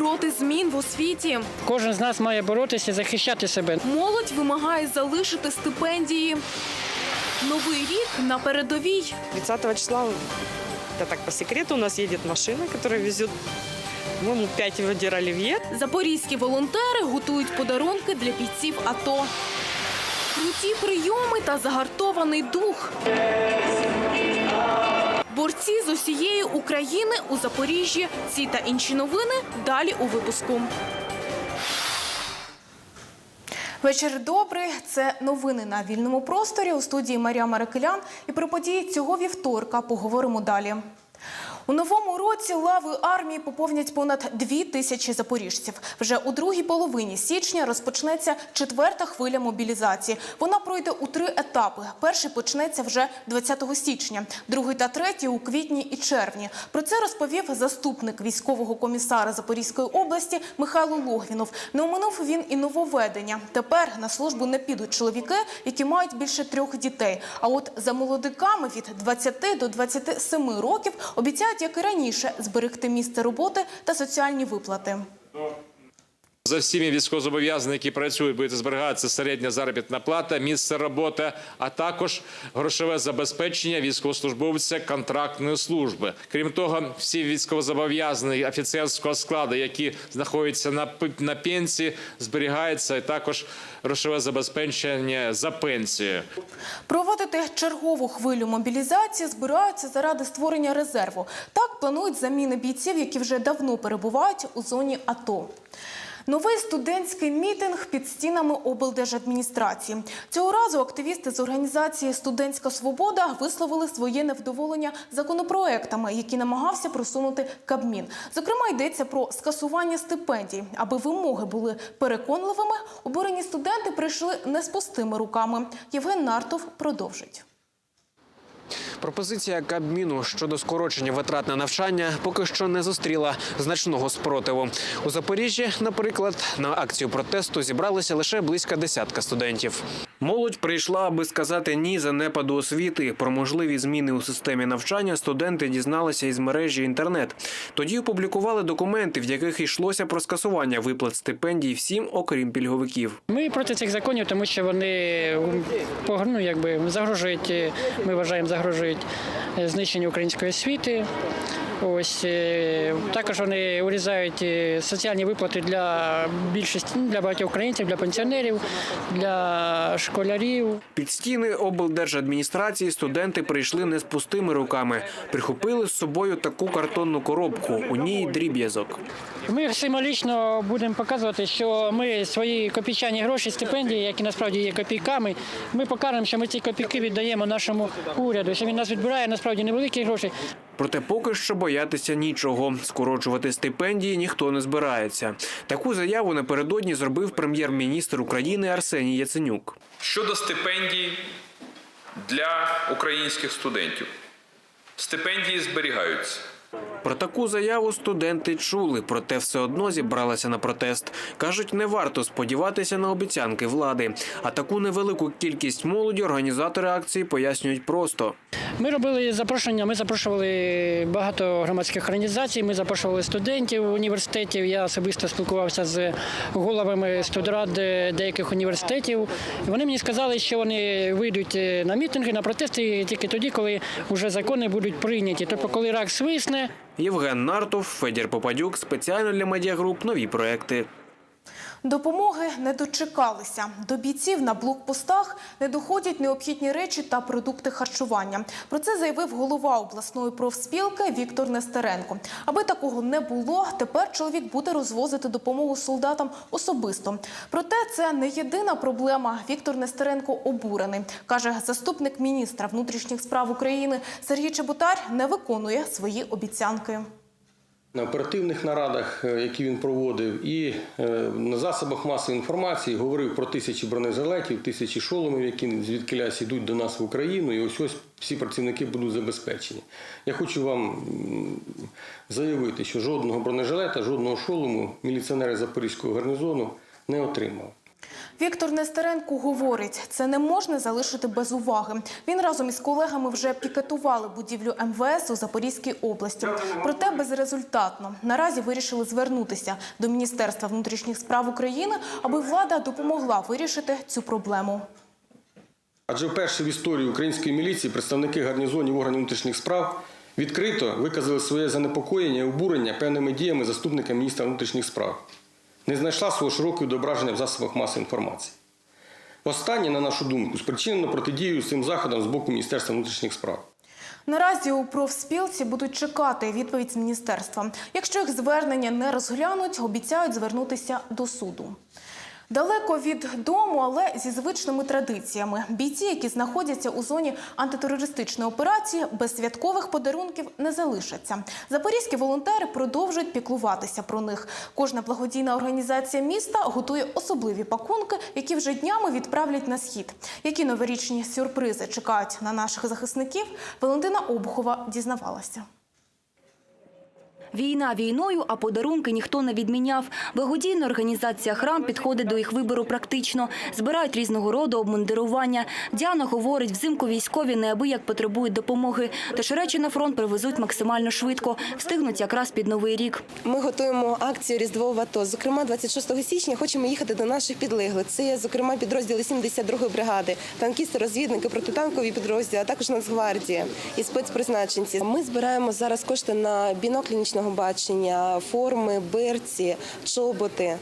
Проти змін в освіті. Кожен з нас має боротися, захищати себе. Молодь вимагає залишити стипендії. Новий рік на передовій. 30 числа, это так по секрету, у нас едет машина, которая везет, по-моему, 5 ведер оливье. Запорізькі волонтери готують подарунки для бійців АТО. Круті прийоми та загартований дух. Борці з усієї України у Запоріжжі. Ці та інші новини далі у випуску. Вечір добрий. Це новини на вільному просторі у студії Марія Марикелян. І про події цього вівторка поговоримо далі. У новому році лави армії поповнять понад дві тисячі запоріжців. Вже у другій половині січня розпочнеться четверта хвиля мобілізації. Вона пройде у три етапи. Перший почнеться вже 20 січня, другий та третій у квітні і червні. Про це розповів заступник військового комісара Запорізької області Михайло Логвінов. Не оминув він і нововведення. Тепер на службу не підуть чоловіки, які мають більше трьох дітей. А от за молодиками від 20 до 27 років обіцяють, як і раніше, зберегти місце роботи та соціальні виплати. За всіми військовозобов'язаними, які працюють, буде зберігатися середня заробітна плата, місце роботи, а також грошове забезпечення військовослужбовця контрактної служби. Крім того, всі військовозобов'язані офіцерського складу, які знаходяться на, на пенсії, зберігається і також грошове забезпечення за пенсію. Проводити чергову хвилю мобілізації збираються заради створення резерву. Так планують заміни бійців, які вже давно перебувають у зоні АТО. Новий студентський мітинг під стінами облдержадміністрації. Цього разу активісти з організації Студентська свобода висловили своє невдоволення законопроектами, які намагався просунути Кабмін. Зокрема, йдеться про скасування стипендій. Аби вимоги були переконливими, обурені студенти прийшли не з пустими руками. Євген Нартов продовжить. Пропозиція Кабміну щодо скорочення витрат на навчання поки що не зустріла значного спротиву. У Запоріжжі, наприклад, на акцію протесту зібралися лише близько десятка студентів. Молодь прийшла, аби сказати ні занепаду освіти. Про можливі зміни у системі навчання студенти дізналися із мережі інтернет. Тоді опублікували документи, в яких йшлося про скасування виплат стипендій всім, окрім пільговиків. Ми проти цих законів, тому що вони ну, якби, загрожують, е, ми вважаємо, загрожують е, знищенню української освіти. Ось е, також вони урізають е, соціальні виплати для більшості ну, для багатьох українців, для пенсіонерів, для школярів. Під стіни облдержадміністрації студенти прийшли не з пустими руками. Прихопили з собою таку картонну коробку. У ній дріб'язок. Ми символічно будемо показувати, що ми свої копійчані гроші, стипендії, які насправді є копійками, ми покажемо, що ми ці копійки віддаємо нашому уряду, що він нас відбирає насправді невеликі гроші. Проте поки що боятися нічого. Скорочувати стипендії ніхто не збирається. Таку заяву напередодні зробив прем'єр-міністр України Арсеній Яценюк. Щодо стипендій для українських студентів. Стипендії зберігаються. Про таку заяву студенти чули, проте все одно зібралися на протест. кажуть, не варто сподіватися на обіцянки влади. А таку невелику кількість молоді організатори акції пояснюють просто. Ми робили запрошення. Ми запрошували багато громадських організацій. Ми запрошували студентів університетів. Я особисто спілкувався з головами студрад деяких університетів. Вони мені сказали, що вони вийдуть е, на мітинги, на протести тільки тоді, коли вже закони будуть прийняті. Тобто, коли рак свисне, Євген Нартов, Федір Попадюк спеціально для медіагруп нові проекти. Допомоги не дочекалися. До бійців на блокпостах не доходять необхідні речі та продукти харчування. Про це заявив голова обласної профспілки Віктор Нестеренко. Аби такого не було, тепер чоловік буде розвозити допомогу солдатам особисто. Проте це не єдина проблема. Віктор Нестеренко обурений. Каже, заступник міністра внутрішніх справ України Сергій Чеботар не виконує свої обіцянки. На оперативних нарадах, е, які він проводив, і е, на засобах масової інформації говорив про тисячі бронежилетів, тисячі шоломів, які звідкилясь йдуть до нас в Україну, і ось ось всі працівники будуть забезпечені. Я хочу вам заявити, що жодного бронежилета, жодного шолому міліціонери Запорізького гарнізону не отримали. Віктор Нестеренко говорить, це не можна залишити без уваги. Він разом із колегами вже пікетували будівлю МВС у Запорізькій області. Проте безрезультатно. Наразі вирішили звернутися до Міністерства внутрішніх справ України, аби влада допомогла вирішити цю проблему. Адже вперше в історії української міліції представники гарнізонів органів внутрішніх справ відкрито виказали своє занепокоєння і обурення певними діями заступника міністра внутрішніх справ. Не знайшла свого широкого відображення в засобах масової інформації. Останнє, на нашу думку, спричинено протидією цим заходам з боку Міністерства внутрішніх справ. Наразі у профспілці будуть чекати відповідь з міністерства. Якщо їх звернення не розглянуть, обіцяють звернутися до суду. Далеко від дому, але зі звичними традиціями. Бійці, які знаходяться у зоні антитерористичної операції, без святкових подарунків не залишаться. Запорізькі волонтери продовжують піклуватися про них. Кожна благодійна організація міста готує особливі пакунки, які вже днями відправлять на схід. Які новорічні сюрпризи чекають на наших захисників, Валентина Обухова дізнавалася. Війна війною, а подарунки ніхто не відміняв. Благодійна організація «Храм» підходить до їх вибору практично. Збирають різного роду обмундирування. Діана говорить, взимку військові неабияк потребують допомоги. Тож речі на фронт привезуть максимально швидко. Встигнуть якраз під Новий рік. Ми готуємо акцію Різдво в АТО. Зокрема, 26 січня хочемо їхати до наших підлеглих. Це, зокрема, підрозділи 72-ї бригади, танкісти, розвідники, протитанкові підрозділи, а також Нацгвардія і спецпризначенці. Ми збираємо зараз кошти на біноклі нічного бачення, форми, берці, чоботи.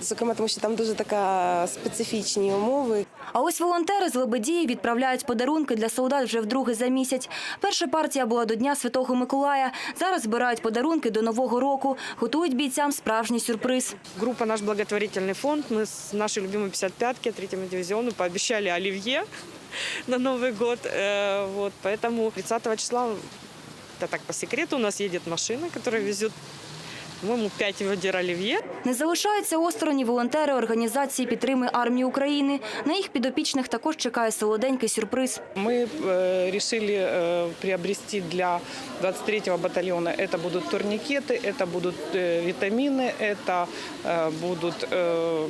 Зокрема, тому що там дуже така специфічні умови. А ось волонтери з Лебедії відправляють подарунки для солдат вже вдруге за місяць. Перша партія була до Дня Святого Миколая. Зараз збирають подарунки до Нового року. Готують бійцям справжній сюрприз. Группа «Наш благотворительный фонд». Мы с нашей любимой 55-ки, третьему дивизиону, пообещали оливье на Новый год. Э, Вот, поэтому 30 числа, это так по секрету, у нас едет машина, которая везет, по-моему, 5 ведер оливье. Не залишаються осторонь і волонтери організації підтримує армію України. На їх підопічних також чекає солоденький сюрприз. Мы э, решили э, приобрести для 23-го батальона. Это будут турникеты, это будут э, витамины, это э, будут э, э,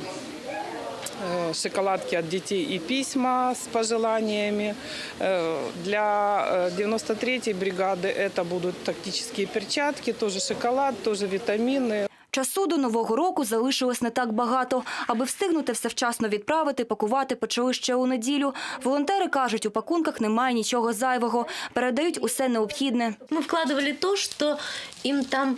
шоколадки от детей и письма с пожеланиями. Э, Для э, 93-й бригады это будут тактические перчатки, тоже шоколад, тоже витамины. Часу до Нового року залишилось не так багато. Аби встигнути все вчасно відправити, пакувати почали ще у неділю. Волонтери кажуть, у пакунках немає нічого зайвого. Передають усе необхідне. Мы вкладывали то, что им там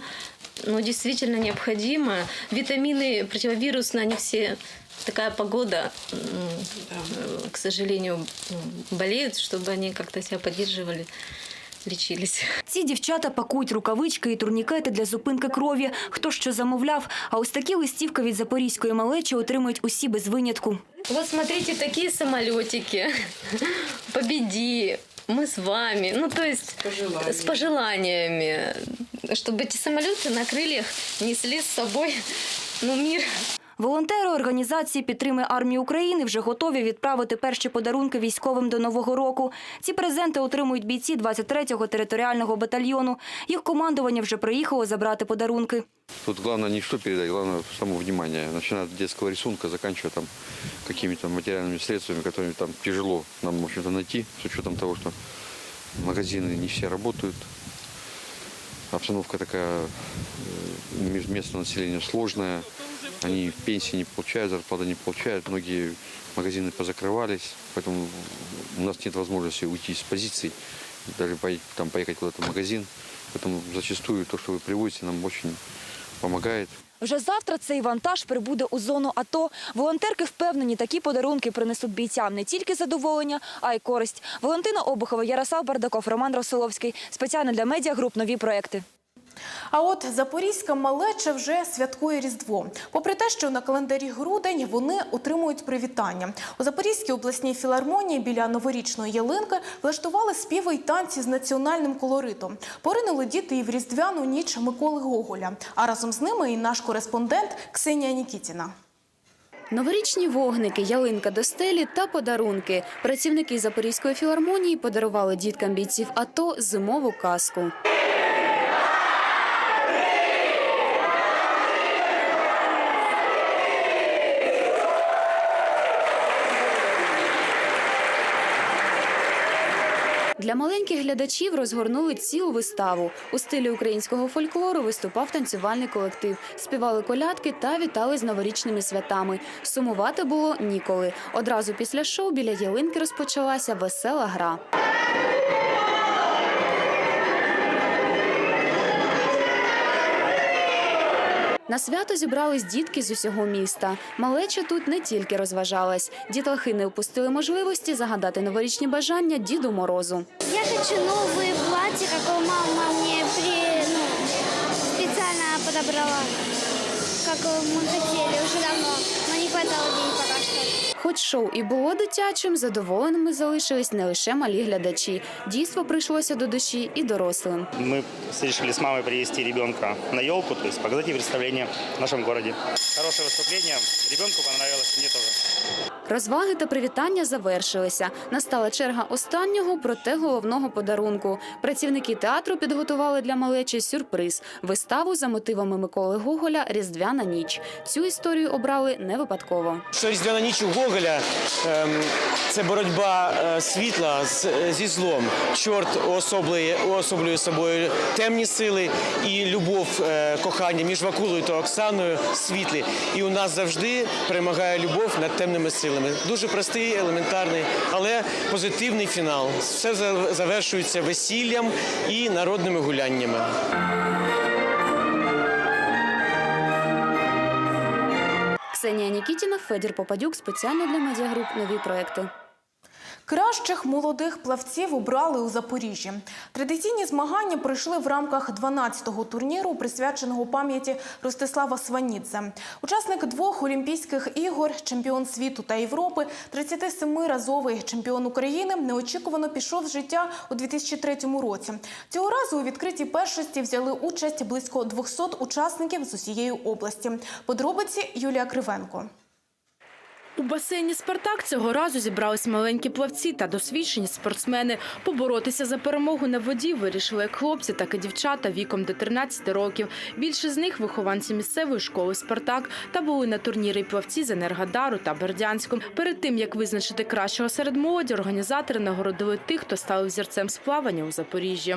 ну, действительно необходимо. Витамины противовирусные, они все такая погода, м, э, к сожалению, ну, болеют, чтобы они как-то себя поддерживали, лечились. Ці дівчата пакують рукавички і турнікети для зупинки крові. Хто що замовляв. А ось такі листівки від запорізької малечі отримують усі без винятку. Вот смотрите, такие самолетики. Победи. Мы с вами. Ну, то есть с пожеланиями. Чтобы эти самолеты на крыльях несли с собой ну, мир. Волонтери організації підтримує армію України вже готові відправити перші подарунки військовим до Нового року. Ці презенти отримують бійці 23-го територіального батальйону. Їх командування вже приїхало забрати подарунки. Тут главное не что передать, главное само внимание. Начиная от детского рисунка, заканчивая там какими-то материальными средствами, которыми там тяжело нам, в общем-то, найти, с учетом того, что магазины не все работают. Обстановка такая э, меж- местного населения сложная. Они пенсии не получают, зарплаты не получают. Многие магазины позакрывались, поэтому у нас нет возможности уйти с позиций, даже пой- там, поехать куда-то в магазин. Поэтому зачастую то, что вы привозите, нам очень помогает. Вже завтра цей вантаж прибуде у зону АТО. Волонтерки впевнені, такі подарунки принесуть бійцям не тільки задоволення, а й користь. Валентина Обухова, Ярослав Бардаков, Роман Росиловський. Спеціально для медіагруп нові проекти. А от запорізька малеча вже святкує Різдво. Попри те, що на календарі грудень вони отримують привітання. У Запорізькій обласній філармонії біля новорічної ялинки влаштували співи й танці з національним колоритом. Поринули діти і в різдвяну ніч Миколи Гоголя. А разом з ними і наш кореспондент Ксенія Нікітіна. Новорічні вогники, ялинка до стелі та подарунки. Працівники Запорізької філармонії подарували діткам бійців АТО зимову казку. Для маленьких глядачів розгорнули цілу виставу. У стилі українського фольклору виступав танцювальний колектив, співали колядки та вітали з новорічними святами. Сумувати було ніколи. Одразу після шоу біля ялинки розпочалася весела гра. На свято зібрались дітки з усього міста. Малеча тут не тільки розважалась. Дітлахи не упустили можливості загадати новорічні бажання Діду Морозу. Я хочу новые платья, какое мама мені при, ну, спеціально подобрала. як ми хотіли вже давно, хватало денег пока что. Хоч шоу і було дитячим, задоволеними залишились не лише малі глядачі. Дійство прийшлося до душі і дорослим. Мы решили с мамой привезти ребенка на елку, то есть представление в нашем городе. Хорошее выступление. Ребенку понравилось, мне тоже. Розваги та привітання завершилися. Настала черга останнього, проте головного подарунку. Працівники театру підготували для малечі сюрприз виставу за мотивами Миколи Гоголя Різдвяна ніч. Цю історію обрали не випадково. Що різдвяна ніч у Гоголя ем, це боротьба е, світла зі злом. Чорт уособлює, уособлює собою темні сили і любов, е, кохання між Вакулою та Оксаною світлі. І у нас завжди перемагає любов над темними силами. Дуже простий, елементарний, але позитивний фінал. Все завершується весіллям і народними гуляннями. Ксенія Нікітіна, Федір Попадюк спеціально для медіагруп нові проекти. Кращих молодих плавців обрали у Запоріжжі. Традиційні змагання пройшли в рамках 12-го турніру, присвяченого пам'яті Ростислава Сванідзе. Учасник двох Олімпійських ігор, чемпіон світу та Європи, 37-разовий чемпіон України, неочікувано пішов з життя у 2003 році. Цього разу у відкритій першості взяли участь близько 200 учасників з усієї області. Подробиці Юлія Кривенко. У басейні Спартак цього разу зібрались маленькі плавці та досвідчені спортсмени. Поборотися за перемогу на воді вирішили як хлопці, так і дівчата віком до 13 років. Більше з них вихованці місцевої школи Спартак та були на турнірі плавці з Енергодару та Бердянську. Перед тим як визначити кращого серед молоді, організатори нагородили тих, хто стали взірцем з плавання у Запоріжжі.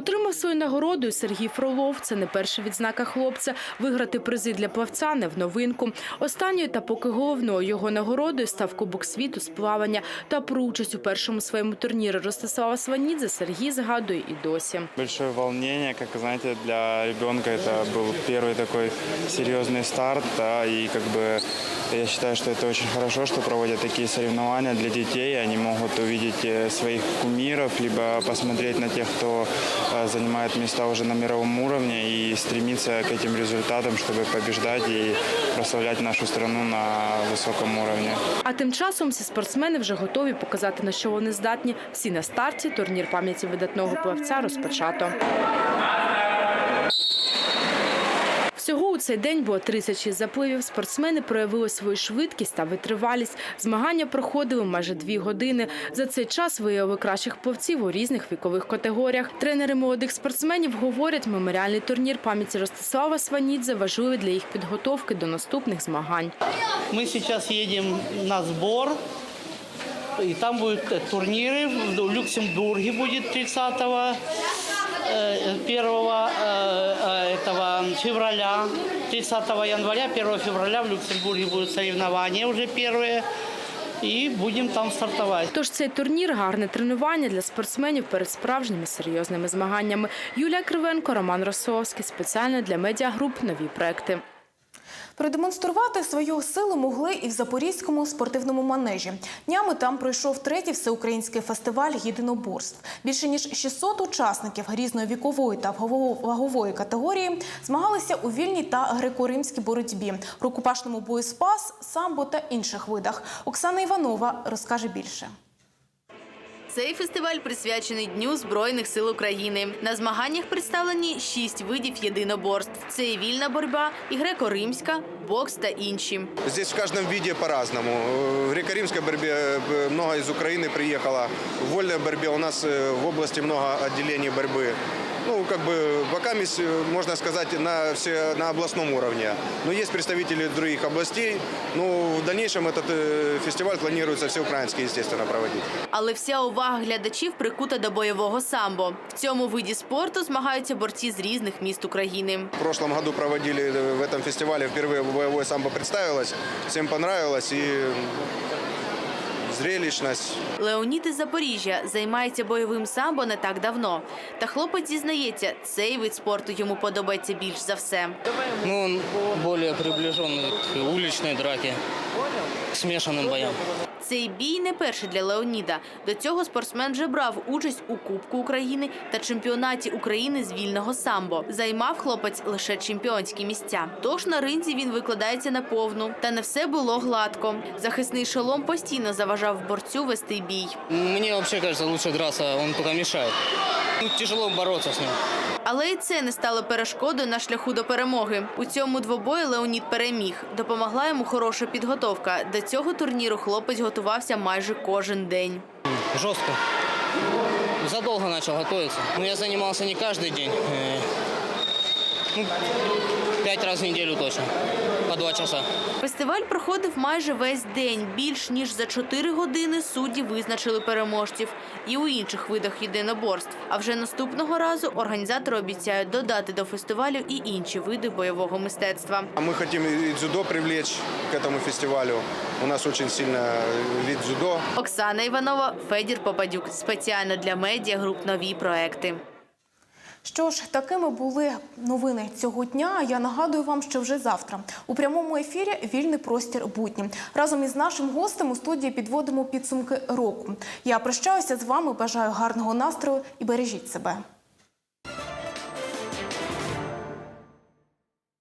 Отримав свою нагороду і Сергій Фролов. Це не перша відзнака хлопця. Виграти призи для плавця не в новинку. Останньою та поки головною його нагородою став Кубок світу з плавання. Та про участь у першому своєму турнірі Ростислава Сванідзе Сергій згадує і досі. Большое волнение, как знаете, для ребенка это был первый такой серьезный старт, да, и как бы я считаю, что это очень хорошо, что проводят такие соревнования для детей, они могут увидеть э, своих кумиров, либо посмотреть на тех, кто э, занимает места уже на мировом уровне и стремиться к этим результатам, чтобы побеждать и прославлять нашу страну на высоком уровне. А тим часом всі спортсмени вже готові показати, на що вони здатні. Всі на старті. Турнір пам'яті видатного плавця розпочато. Всього у цей день було 36 запливів. Спортсмени проявили свою швидкість та витривалість. Змагання проходили майже дві години. За цей час виявили кращих плавців у різних вікових категоріях. Тренери молодих спортсменів говорять, меморіальний турнір пам'яті Ростислава Сванідзе важливий для їх підготовки до наступних змагань. Мы сейчас едем на сбор, и там будут э, турниры. В Люксембурге будет 30 1 этого февраля, 30 января, 1 февраля в Люксембурге будут соревнования уже первые. І будемо там стартувати. Тож цей турнір гарне тренування для спортсменів перед справжніми серйозними змаганнями. Юлія Кривенко, Роман Росовський. Спеціально для медіагруп нові проекти. Продемонструвати свою силу могли і в Запорізькому спортивному манежі. Днями там пройшов третій всеукраїнський фестиваль єдиноборств. Більше ніж 600 учасників різної вікової та вагової категорії змагалися у вільній та греко-римській боротьбі, рукопашному бою спас, самбо та інших видах. Оксана Іванова розкаже більше. Цей фестиваль присвячений Дню Збройних сил України. На змаганнях представлені шість видів єдиноборств: це і вільна боротьба, і греко-римська, бокс та інші. Здесь в каждом виде по-разному. В греко-римской борьбе э, много из Украины приехало. В вольной борьбе у нас э, в области много отделений борьбы. ну, как бы, пока, мисс- можно сказать, на, все, на областном уровне. Но есть представители других областей. Ну, в дальнейшем этот э, фестиваль планируется всеукраинский, естественно, проводить. Але вся увага глядачів прикута до бойового самбо. В цьому виді спорту змагаються борці з різних міст України. В прошлом году проводили э, в этом фестивале, впервые боевое самбо представилось. Всем понравилось и зрелищность. Леонід із Запоріжжя займається бойовим самбо не так давно. Та хлопець зізнається, цей вид спорту йому подобається більш за все. Ну, он более приближенный к уличной драке, к смешанным боям. Цей бій не перший для Леоніда. До цього спортсмен вже брав участь у Кубку України та чемпіонаті України з вільного самбо. Займав хлопець лише чемпіонські місця. Тож на ринзі він викладається на повну. Та не все було гладко. Захисний шолом постійно заважав борцю вести бій. Мені взагалі кажется, краще драться, він только мешает. Ну, тяжело бороться с ним. Але і це не стало перешкодою на шляху до перемоги. У цьому двобої Леонід переміг. Допомогла йому хороша підготовка. До цього турніру хлопець готувався майже кожен день. Жестко. Задолго начал готовиться. Но я занимался не каждый день. э, Ну, пять раз в неделю точно По два часа. Фестиваль проходив майже весь день. Більш ніж за 4 години судді визначили переможців і у інших видах єдиноборств. А вже наступного разу організатори обіцяють додати до фестивалю і інші види бойового мистецтва. А Мы хотим и дзюдо привлечь к этому фестивалю. У нас очень сильно э, вид дзюдо. Оксана Іванова, Федір Попадюк. Спеціально для медіа груп нові проекти. Що ж, такими були новини цього дня. Я нагадую вам, що вже завтра у прямому ефірі вільний простір будні. Разом із нашим гостем у студії підводимо підсумки року. Я прощаюся з вами. Бажаю гарного настрою і бережіть себе.